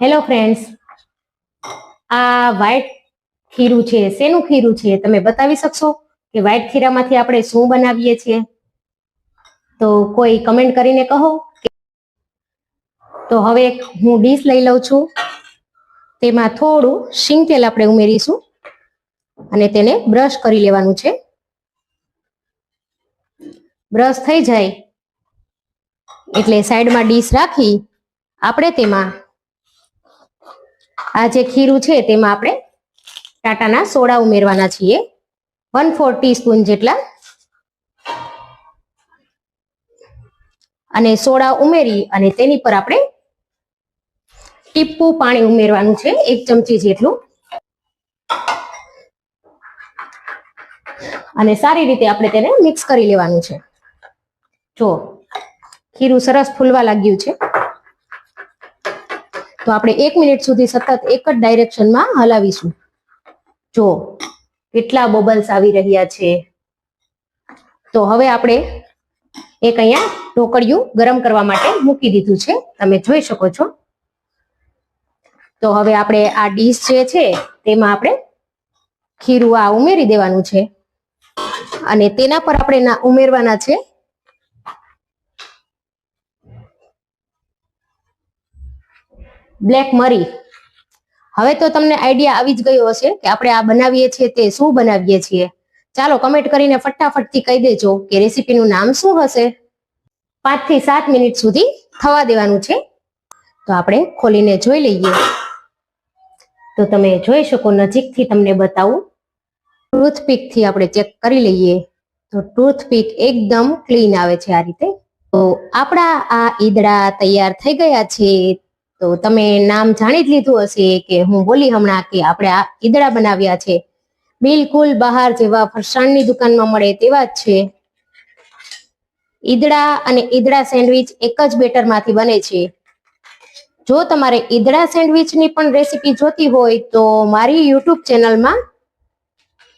Hello friends આ white ખીરું છે. શેનું ખીરું છે? તમે બતાવી શકશો કે વ્હાઈટ ખીરામાંથી આપણે શું બનાવીએ છીએ? તો કોઈ કમેન્ટ કરીને કહો તો હવે હું ડીશ લઈ લઉં છું. તેમાં થોડું શીંગ તેલ આપણે ઉમેરીશું અને તેને બ્રશ કરી લેવાનું છે. બ્રશ થઈ જાય એટલે સાઈડમાં ડીશ રાખી આપણે તેમાં આ જે ખીરું છે તેમાં આપણે ટાટાના સોડા ઉમેરવાના છીએ. વન ફોર સ્પૂન જેટલા. અને સોડા ઉમેરી અને તેની પર આપણે ટીપું પાણી ઉમેરવાનું છે, એક ચમચી જેટલું. અને સારી રીતે આપણે તેને મિક્સ કરી લેવાનું છે. જો, ખીરું સરસ ફૂલવા લાગ્યું છે. તો આપણે એક મિનિટ સુધી સતત એક જ ડાયરેક્શનમાં હલાવીશું. જો, કેટલા બબલ્સ આવી રહ્યા છે. તો હવે આપણે એક અહીંયા ઢોકળિયું ગરમ કરવા માટે મૂકી દીધું છે. તમે જોઈ શકો છો. તો હવે આપણે આ ડીશ જે છે, તેમાં આપણે ખીરું આ ઉમેરી દેવાનું છે. અને તેના પર આપણે ઉમેરવાના છે. બ્લેક મરી. હવે તો તમને આઈડિયા આવી જ ગયો હશે કે આપણે આ બનાવીએ છીએ તે શું બનાવીએ છીએ. ચાલો કમેન્ટ કરીને ફટાફટથી કહી દેજો કે રેસીપીનું નામ શું હશે? પાંચથી સાત મિનિટ સુધી થવા દેવાનું છે. તો આપણે ખોલીને જોઈ લઈએ. તો તમે જોઈ શકો નજીકથી તમને બતાવું. ટૂથપીકથી આપણે ચેક કરી લઈએ. તો ટૂથપીક એકદમ ક્લીન આવે છે આ રીતે. તો આપણા આ ઈદડા તૈયાર થઈ ગયા છે. તો તમે નામ જાણી જ લીધું હશે કે હું બોલી હમણાં કે આપણે આ ઈદડા બનાવ્યા છે. બિલકુલ બહાર જેવા ફરસાણની દુકાનમાં મળે તેવા જ છે. ઈદડા અને ઈદડા સેન્ડવિચ એક જ બેટરમાંથી બને છે. જો તમારે ઈદડા સેન્ડવિચની પણ રેસીપી જોતી હોય તો મારી યુટ્યુબ ચેનલમાં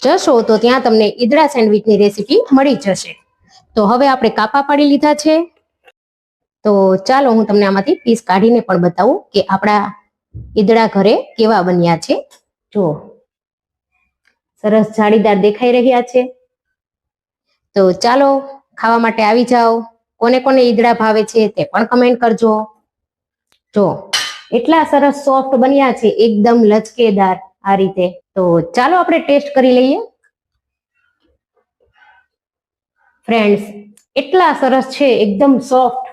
જશો તો ત્યાં તમને ઈદડા સેન્ડવિચની રેસીપી મળી જશે. તો હવે આપણે કાપા પાડી લીધા છે. તો ચાલો હું તમને આમાંથી પીસ કાઢીને પણ બતાવું કે આપણા ઈદડા ઘરે કેવા બન્યા છે. જુઓ સરસ જાળીદાર દેખાઈ રહ્યા છે. તો ચાલો ખાવા માટે આવી જાઓ. કોને કોને ઈદડા ભાવે છે તે પણ કમેન્ટ કરજો. જો, એટલા સરસ સોફ્ટ બન્યા છે, એકદમ લચકેદાર આ રીતે. તો ચાલો આપણે ટેસ્ટ કરી લઈએ. ફ્રેન્ડ્સ એટલા સરસ છે, એકદમ સોફ્ટ